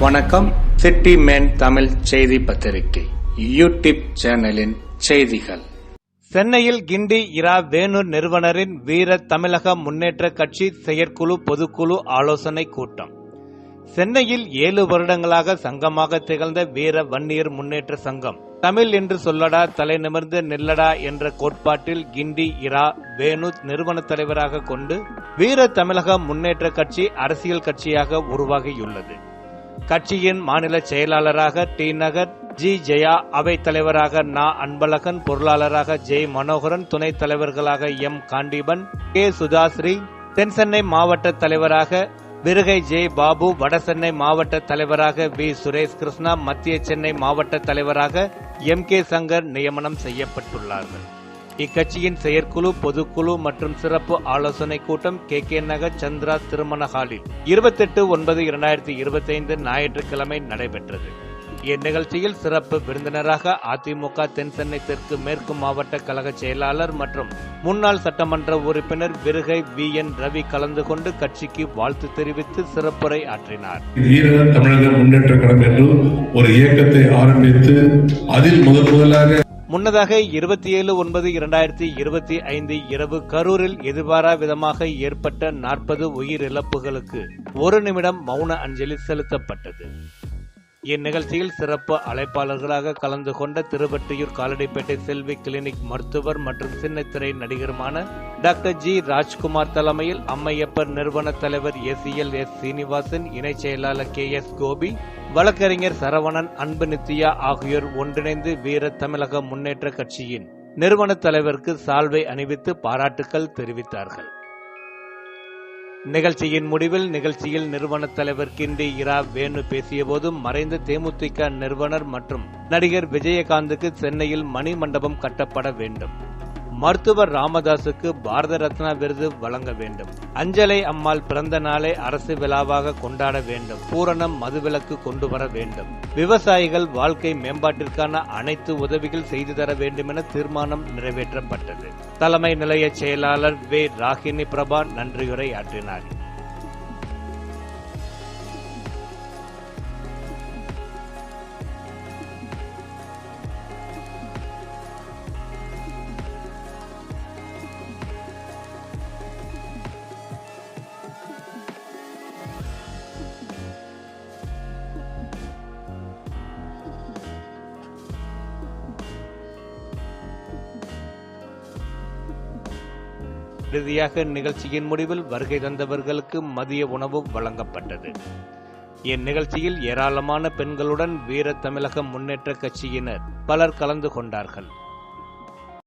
வணக்கம். City man Tamil செய்தி பத்திரிகை. யூடியூப் சேனலின் செய்திகள். சென்னையில் கிண்டி இரா வேணூர் நிறுவனரின் வீர தமிழக முன்னேற்ற கட்சி செயற்குழு பொதுக்குழு ஆலோசனை கூட்டம். சென்னையில் ஏழு வருடங்களாக சங்கமாக திகழ்ந்த வீர வன்னியர் முன்னேற்ற சங்கம். தமிழ் என்று சொல்லடா தலை நிமிர்ந்து நில்லடா என்ற கோட்பாட்டில் கிண்டி இரா வேணு நிறுவன தலைவராக கொண்டு வீர தமிழக முன்னேற்ற கட்சி அரசியல் கட்சியாக உருவாகியுள்ளது. கட்சியின் மாநில செயலாளராக டி நகர் ஜி ஜெயா அவைத் தலைவராக நா அன்பழகன் பொருளாளராக ஜெய் மனோகரன் துணைத் தலைவர்களாக எம் காண்டீபன் கே சுதாஸ்ரீ தென்சென்னை மாவட்ட தலைவராக விருகை ஜெய் பாபு வடசென்னை மாவட்ட தலைவராக வி சுரேஷ் கிருஷ்ணா மத்திய சென்னை மாவட்ட தலைவராக எம் கே சங்கர் நியமனம் செய்யப்பட்டுள்ளார்கள். இக்கட்சியின் செயற்குழு பொதுக்குழு மற்றும் சிறப்பு ஆலோசனை கூட்டம் கே. கே. நகர் சந்திரா திருமண ஹாலில் இருபத்தெட்டு ஒன்பது இரண்டாயிரத்தி இருபத்தி ஐந்து ஞாயிற்றுக்கிழமை நடைபெற்றது. இந்நிகழ்ச்சியில் சிறப்பு விருந்தினராக அதிமுக தென் சென்னை தெற்கு மேற்கு மாவட்ட கழக செயலாளர் மற்றும் முன்னாள் சட்டமன்ற உறுப்பினர் விருகை வி. என். ரவி கலந்து கொண்டு கட்சிக்கு வாழ்த்து தெரிவித்து சிறப்புரை ஆற்றினார். தமிழக முன்னேற்ற கழகம் என்று ஒரு இயக்கத்தை ஆரம்பித்து அதில் முதல் முதலாக முன்னதாக இருபத்தி ஏழு ஒன்பது இரண்டாயிரத்தி இருபத்தி ஐந்து இரவு கரூரில் எதிர்பாரா விதமாக ஏற்பட்ட நாற்பது உயிரிழப்புகளுக்கு ஒரு நிமிடம் மௌன அஞ்சலி செலுத்தப்பட்டது. இந்நிகழ்ச்சியில் சிறப்பு அழைப்பாளர்களாக கலந்து கொண்ட திருவற்றியூர் காலடிப்பேட்டை செல்வி கிளினிக் மருத்துவர் மற்றும் சின்னத்திரை நடிகருமான டாக்டர் ஜி ராஜ்குமார் தலைமையில் அம்மையப்பர் நிறுவன தலைவர் எஸ் எல் எஸ் சீனிவாசன் இணைச் செயலாளர் கே எஸ் கோபி வழக்கறிஞர் சரவணன் அன்பு நித்யா ஆகியோர் ஒன்றிணைந்து வீர தமிழக முன்னேற்ற கட்சியின் நிறுவன தலைவருக்கு சால்வை அணிவித்து பாராட்டுக்கள் தெரிவித்தார்கள். நிகழ்ச்சியின் முடிவில் நிகழ்ச்சியில் நிறுவன தலைவர் கிண்டி இரா வேணு பேசியபோது மறைந்த தேமுதிக நிறுவனர் மற்றும் நடிகர் விஜயகாந்துக்கு சென்னையில் மணி மண்டபம் கட்டப்பட வேண்டும். மருத்துவர் ராமதாசுக்கு பாரத ரத்னா விருது வழங்க வேண்டும். அஞ்சலை அம்மாள் பிறந்த நாளை அரசு விழாவாக கொண்டாட வேண்டும். பூரணம் மதுவிலக்கு கொண்டு வர வேண்டும். விவசாயிகள் வாழ்க்கை மேம்பாட்டிற்கான அனைத்து உதவிகள் செய்து தர வேண்டும் என தீர்மானம் நிறைவேற்றப்பட்டது. தலைமை நிலைய செயலாளர் வே. ராகினி பிரபா நன்றியுரை ஆற்றினார். இறுதியாக நிகழ்ச்சியின் முடிவில் வருகை தந்தவர்களுக்கு மதிய உணவு வழங்கப்பட்டது. இந்நிகழ்ச்சியில் ஏராளமான பெண்களுடன் வீர தமிழக முன்னேற்ற கட்சியினர் பலர் கலந்து கொண்டார்கள்.